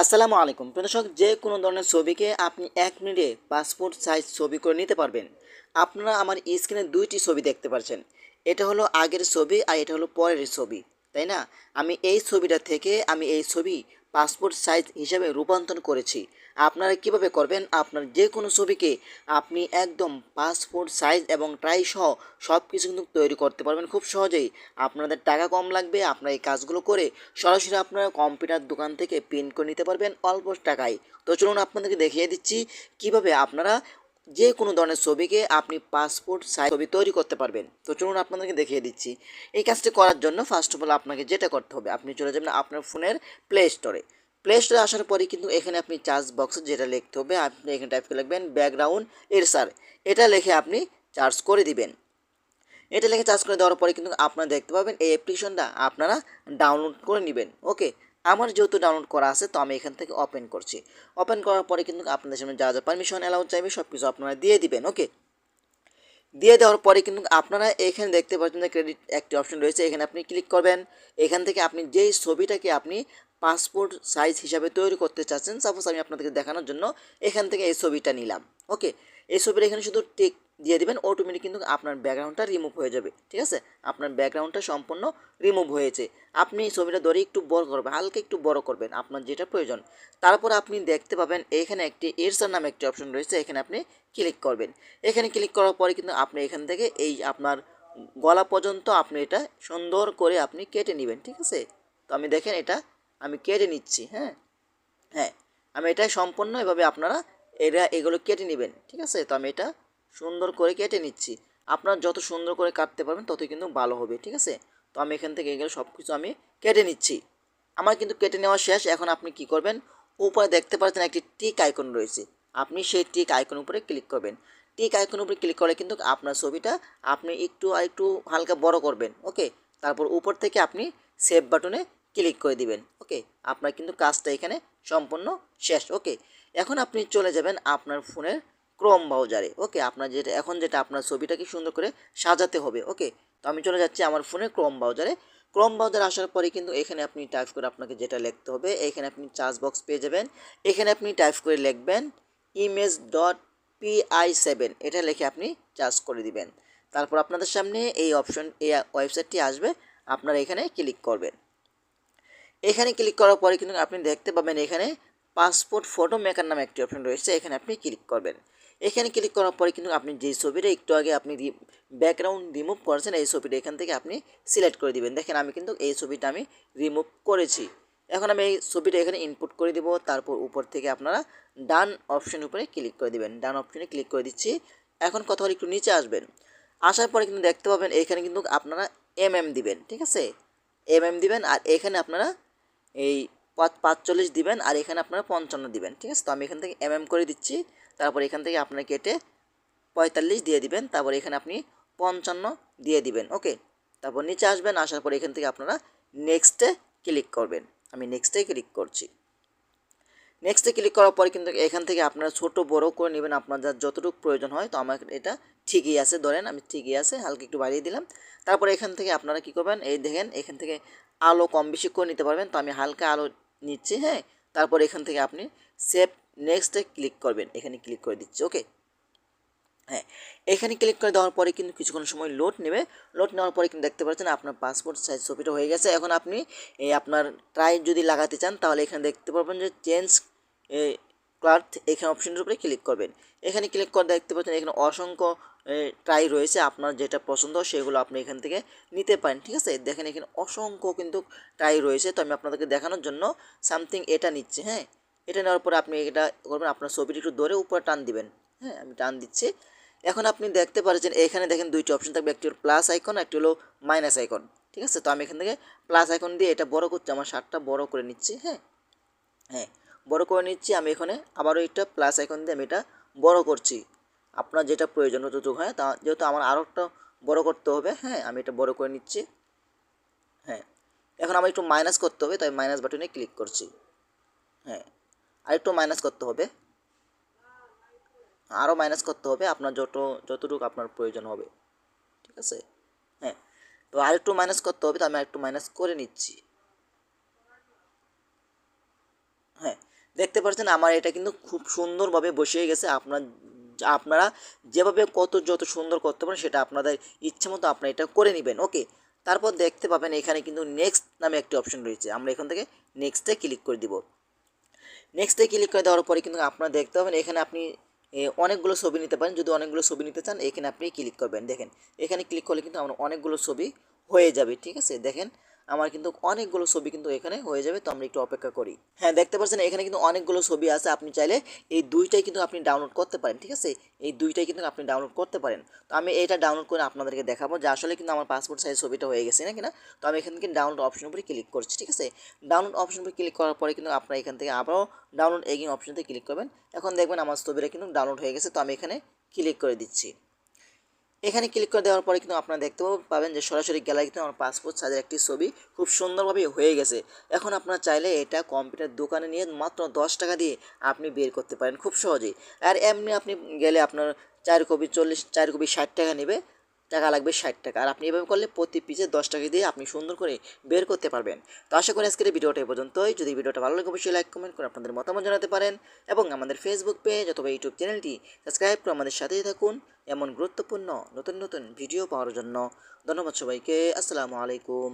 আসসালামু আলাইকুম। প্রদর্শক যে কোনো ধরনের ছবিকে আপনি এক মিনিটে পাসপোর্ট সাইজ ছবি করে নিতে পারবেন। আপনারা আমার স্ক্রিনে দুইটি ছবি দেখতে পারছেন। এটা হলো আগের ছবি আর এটা হলো পরের ছবি, তাই না? আমি এই ছবিটা থেকে আমি এই ছবি পাসপোর্ট সাইজ হিসাবে রূপান্তর করেছি। আপনারা কীভাবে করবেন? আপনার যে কোনো ছবিকে আপনি একদম পাসপোর্ট সাইজ এবং ট্রাই সহ সব কিছু কিন্তু তৈরি করতে পারবেন খুব সহজেই। আপনাদের টাকা কম লাগবে, আপনারা এই কাজগুলো করে সরাসরি আপনারা কম্পিউটার দোকান থেকে প্রিন্ট করে নিতে পারবেন অল্প টাকায়। তো চলুন আপনাদেরকে দেখিয়ে দিচ্ছি কীভাবে আপনারা যে কোনো ধরনের ছবিকে আপনি পাসপোর্ট সাইজ ছবি তৈরি করতে পারবেন। তো চলুন আপনাদেরকে দেখিয়ে দিচ্ছি। এই কাজটি করার জন্য ফার্স্ট অফ অল আপনাকে যেটা করতে হবে, আপনি চলে যাবেন আপনার ফোনের প্লে স্টোরে প্লে স্টোরে আসার পরে কিন্তু এখানে আপনি চার্জ বক্সে যেটা লিখতে হবে, আপনি এখানে টাইপ করে লিখবেন ব্যাকগ্রাউন্ড এরসার এটা লিখে আপনি চার্জ করে দিবেন। এটা লিখে চার্জ করে দেওয়ার পরে কিন্তু আপনারা দেখতে পাবেন এই অ্যাপ্লিকেশনটা আপনারা ডাউনলোড করে নেবেন। ওকে আমার যেহেতু ডাউনলোড করা আছে, তো আমি এখান থেকে ওপেন করছি। ওপেন করার পরে কিন্তু আপনাদের সামনে যা যা পারমিশন অ্যালাউ চাইবে সব কিছু আপনারা দিয়ে দিবেন ওকে দিয়ে দেওয়ার পরে কিন্তু আপনারা এখানে দেখতে পাচ্ছেন যে ক্রেডিট একটি অপশন রয়েছে, এখানে আপনি ক্লিক করবেন। এখান থেকে আপনি যেই ছবিটাকে আপনি পাসপোর্ট সাইজ হিসাবে তৈরি করতে চাচ্ছেন সাপোজ আমি আপনাদেরকে দেখানোর জন্য এখান থেকে এই ছবিটা নিলাম ওকে এই ছবিটা এখানে শুধু টেক দিয়ে দেবেন অটোমেটিক কিন্তু আপনার ব্যাকগ্রাউন্ডটা রিমুভ হয়ে যাবে, ঠিক আছে? আপনার ব্যাকগ্রাউন্ডটা সম্পূর্ণ রিমুভ হয়েছে। আপনি ছবিটা ধরে একটু বড় করবেন, হালকা একটু বড় করবেন আপনার যেটা প্রয়োজন। তারপর আপনি দেখতে পাবেন এখানে একটি এরসার নামে একটি অপশন রয়েছে, এখানে আপনি ক্লিক করবেন। এখানে ক্লিক করার পরে কিন্তু আপনি এখান থেকে এই আপনার গলা পর্যন্ত আপনি এটা সুন্দর করে আপনি কেটে নেবেন, ঠিক আছে? তো আমি দেখেন এটা আমি কেটে নিচ্ছি হ্যাঁ? হ্যাঁ আমি এটা সম্পূর্ণ এভাবে আপনারা এরা এগুলো কেটে নেবেন, ঠিক আছে? তো আমি এটা সুন্দর করে কেটে নিচ্ছি। আপনারা যত সুন্দর করে কাটতে পারবেন, ততই কিন্তু ভালো হবে, ঠিক আছে? তো আমি এখান থেকে এগুলো সব কিছু আমি কেটে নিচ্ছি। আমার কিন্তু কেটে নেওয়া শেষ। এখন আপনি কি করবেন? উপরে দেখতে পাচ্ছেন একটি টিক আইকন রয়েছে। আপনি সেই টিক আইকন উপরে ক্লিক করবেন। টিক আইকন উপরে ক্লিক করলে কিন্তু আপনার ছবিটা আপনি একটু আর একটু হালকা বড় করবেন, ওকে? তারপর উপর থেকে আপনি সেভ বাটনে ক্লিক করে দিবেন, ওকে? আপনার কিন্তু কাজটা এখানে সম্পূর্ণ শেষ ওকে এখন আপনি চলে যাবেন আপনার ফোনের ক্রোম ব্রাউজারে ওকে আপনার যেটা, এখন যেটা আপনার ছবিটাকে সুন্দর করে সাজাতে হবে ওকে তো আমি চলে যাচ্ছি আমার ফোনে ক্রোম ব্রাউজারে ক্রোম ব্রাউজারে আসার পরে কিন্তু এখানে আপনি টাইপ করে আপনাকে যেটা লিখতে হবে, এখানে আপনি চার্জ বক্স পেয়ে যাবেন। এখানে আপনি টাইপ করে লিখবেন ইমেজ ডট পিআই সেভেন এটা লিখে আপনি চার্জ করে দিবেন। তারপর আপনাদের সামনে এই অপশন এই ওয়েবসাইটটি আসবে, আপনারা এখানে ক্লিক করবেন। এখানে ক্লিক করার পরে কিন্তু আপনি দেখতে পাবেন এখানে পাসপোর্ট ফটো মেকার নামে একটি অপশন রয়েছে, এখানে আপনি ক্লিক করবেন। এখানে ক্লিক করার পরে কিন্তু আপনি যে ছবিটা একটু আগে আপনি ব্যাকগ্রাউন্ড রিমুভ করেছেন, এই ছবিটা এখান থেকে আপনি সিলেক্ট করে দিবেন। দেখেন আমি কিন্তু এই ছবিটা আমি রিমুভ করেছি। এখন আমি এই ছবিটা এখানে ইনপুট করে দিব, তারপর উপর থেকে আপনারা ডান অপশন উপরে ক্লিক করে দিবেন। ডান অপশনে ক্লিক করে দিচ্ছি। এখন কথা হলো একটু নিচে আসবেন। আসার পরে কিন্তু দেখতে পাবেন এখানে কিন্তু আপনারা এম এম দিবেন, ঠিক আছে? এম এম দিবেন আর এখানে আপনারা এই পাঁচচল্লিশ দিবেন আর এখানে আপনারা পঞ্চান্ন দিবেন, ঠিক আছে? তো আমি এখান থেকে এম এম করে দিচ্ছি, তারপর এখান থেকে আপনারা কেটে পঁয়তাল্লিশ দিয়ে দিবেন, তারপর এখানে আপনি পঞ্চান্ন দিয়ে দিবেন, ওকে? তারপর নিচে আসবেন, আসার পর এখান থেকে আপনারা নেক্সটে ক্লিক করবেন। আমি নেক্সটে ক্লিক করছি। নেক্সটে ক্লিক করার পরে কিন্তু এখান থেকে আপনারা ছোট, বড় করে নেবেন, আপনার যার যতটুকু প্রয়োজন হয়, তো আমার এটা ঠিকই আছে, ধরেন আমি ঠিকই আছে, হালকা একটু বাড়িয়ে দিলাম। তারপর এখান থেকে আপনারা কি করবেন, এই দেখেন, এখান থেকে আলো কম বেশি করে নিতে পারবেন। তো আমি হালকা আলো নিচ্ছি হ্যাঁ। তারপর এখান থেকে আপনি সেভ নেক্সটে ক্লিক করবেন। এখানে ক্লিক করে দিচ্ছি ওকে হ্যাঁ এখানে ক্লিক করে দেওয়ার পরে কিন্তু কিছুক্ষণ সময় লোড নেবে। লোড নেওয়ার পরে কিন্তু দেখতে পাচ্ছেন আপনার পাসপোর্ট সাইজ ছবিটা হয়ে গেছে। এখন আপনি এই আপনার ট্রাই যদি লাগাতে চান, তাহলে এখানে দেখতে পারবেন যে চেঞ্জ ক্লার্থ এখানে অপশনের উপরে ক্লিক করবেন। এখানে ক্লিক করে দেখতে পাচ্ছেন এখানে অসংখ্য ট্রাই রয়েছে আপনার যেটা পছন্দ সেগুলো আপনি এখান থেকে নিতে পারেন, ঠিক আছে? দেখেন এখানে অসংখ্য কিন্তু ট্রাই রয়েছে, তো আমি আপনাদেরকে দেখানোর জন্য সামথিং এটা নিচ্ছে হ্যাঁ? এটা নেওয়ার পরে আপনি এটা করবেন, আপনার ছবিটি একটু ধরে উপরে টান দিবেন হ্যাঁ? আমি টান দিচ্ছি। এখন আপনি দেখতে পাচ্ছেন এখানে দেখেন দুইটি অপশন থাকবে, একটি হলো প্লাস আইকন একটি হলো মাইনাস আইকন ঠিক আছে? তো আমি এখান থেকে প্লাস আইকন দিয়ে এটা বড় করছি, আমার শার্টটা বড় করে নিচ্ছি হ্যাঁ? হ্যাঁ বড় করে নিচ্ছি, আমি এখানে আবারও একটা প্লাস আইকন দিয়ে আমি এটা বড় করছি। আপনার যেটা প্রয়োজন যতটুকু হয় তা, যেহেতু আমার আরও একটা বড়ো করতে হবে হ্যাঁ আমি এটা বড় করে নিচ্ছি। হ্যাঁ এখন আমার একটু মাইনাস করতে হবে, তাই মাইনাস বাটনে ক্লিক করছি। হ্যাঁ আর একটু মাইনাস করতে হবে। আরও মাইনাস করতে হবে, আপনার যত, যতটুকু আপনার প্রয়োজন হবে। ঠিক আছে? হ্যাঁ তো আরেকটু মাইনাস করতে হবে, তো আমি আরেকটু মাইনাস করে নিচ্ছি। হ্যাঁ দেখতে পাচ্ছেন আমার এটা কিন্তু খুব সুন্দরভাবে বসে গেছে, আপনার আপনারা যেভাবে কত যত সুন্দর করতে পারেন, সেটা আপনাদের ইচ্ছে মতো আপনারা এটা করে নেবেন ওকে তারপর দেখতে পাবেন এখানে কিন্তু নেক্সট নামে একটি অপশন রয়েছে। আমরা এখান থেকে নেক্সটে ক্লিক করে দিব। নেক্সটে ক্লিক করে দেওয়ার পরে কিন্তু আপনারা দেখতে পাবেন এখানে আপনি অনেকগুলো ছবি নিতে পারেন। যদি অনেকগুলো ছবি নিতে চান, এখানে আপনি ক্লিক করবেন। দেখেন, এখানে ক্লিক করলে কিন্তু আমার অনেকগুলো ছবি হয়ে যাবে, ঠিক আছে? দেখেন আমার কিন্তু অনেকগুলো ছবি কিন্তু এখানে হয়ে যাবে, তো আমরা একটু অপেক্ষা করি। হ্যাঁ দেখতে পাচ্ছেন এখানে কিন্তু অনেকগুলো ছবি আছে, আপনি চাইলে এই দুইটাই কিন্তু আপনি ডাউনলোড করতে পারেন, ঠিক আছে? এই দুইটাই কিন্তু আপনি ডাউনলোড করতে পারেন। তো আমি এটা ডাউনলোড করে আপনাদেরকে দেখাবো যে আসলে কিন্তু আমার পাসপোর্ট সাইজ ছবিটা হয়ে গেছে, না তো আমি এখান থেকে ডাউনলোড অপশন উপরে ক্লিক করছি, ঠিক আছে? ডাউনলোড অপশন উপরে ক্লিক করার পরে কিন্তু আপনারা এখান থেকে আবারও ডাউনলোড এগিন অপশনতে ক্লিক করবেন। এখন দেখবেন আমার ছবিটা কিন্তু ডাউনলোড হয়ে গেছে, তো আমি এখানে ক্লিক করে দিচ্ছি। এখানে ক্লিক করে দেওয়ার পরে কিন্তু আপনারা দেখতে পাবেন যে সরাসরি গ্যালারি কিন্তু আমার পাসপোর্ট সাইজের একটি ছবি খুব সুন্দরভাবে হয়ে গেছে। এখন আপনারা চাইলে এটা কম্পিউটার দোকানে নিয়ে মাত্র দশ টাকা দিয়ে আপনি বের করতে পারেন খুব সহজেই। আর এমনি আপনি গেলে আপনার চার কপি চল্লিশ, চার কপি ষাট টাকা নেবে। টাকা লাগবে ষাট টাকা। আর আপনি এভাবে করলে প্রতি পিসে দশ টাকা দিয়ে আপনি সুন্দর করে বের করতে পারবেন। তো আশা করি আজকের ভিডিওটা এই পর্যন্তই। যদি ভিডিওটা ভালো লাগে, অবশ্যই লাইক কমেন্ট করে আপনাদের মতামত জানাতে পারেন এবং আমাদের ফেসবুক পেজ অথবা ইউটিউব চ্যানেলটি সাবস্ক্রাইব করে আমাদের সাথেই থাকুন এমন গুরুত্বপূর্ণ নতুন নতুন ভিডিও পাওয়ার জন্য। ধন্যবাদ সবাইকে। আসসালামু আলাইকুম।